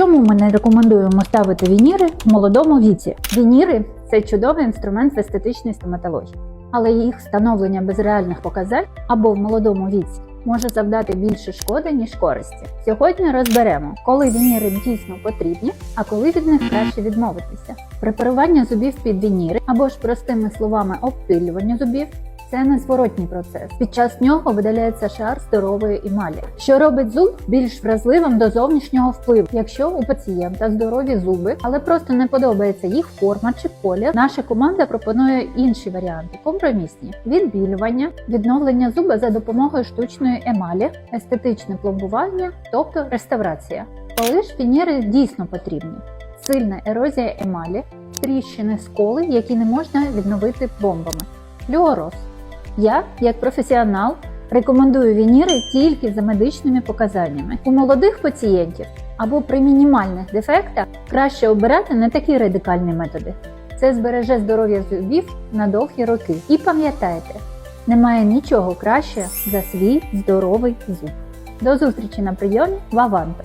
Чому ми не рекомендуємо ставити вініри в молодому віці? Вініри це чудовий інструмент в естетичній стоматології, але їх встановлення без реальних показань або в молодому віці може завдати більше шкоди, ніж користі. Сьогодні розберемо, коли вініри дійсно потрібні, а коли від них краще відмовитися. Препарування зубів під вініри або ж простими словами обпилювання зубів. Це незворотній процес. Під час нього видаляється шар здорової емалі, що робить зуб більш вразливим до зовнішнього впливу. Якщо у пацієнта здорові зуби, але просто не подобається їх форма чи колір, наша команда пропонує інші варіанти компромісні: відбілювання, відновлення зуба за допомогою штучної емалі, естетичне пломбування, тобто реставрація. Коли ж вініри дійсно потрібні? Сильна ерозія емалі, тріщини сколи, які не можна відновити бомбами. Флюороз. Я, як професіонал, рекомендую вініри тільки за медичними показаннями. У молодих пацієнтів або при мінімальних дефектах краще обирати не такі радикальні методи. Це збереже здоров'я зубів на довгі роки. І пам'ятайте, немає нічого краще за свій здоровий зуб. До зустрічі на прийомі в Аванто!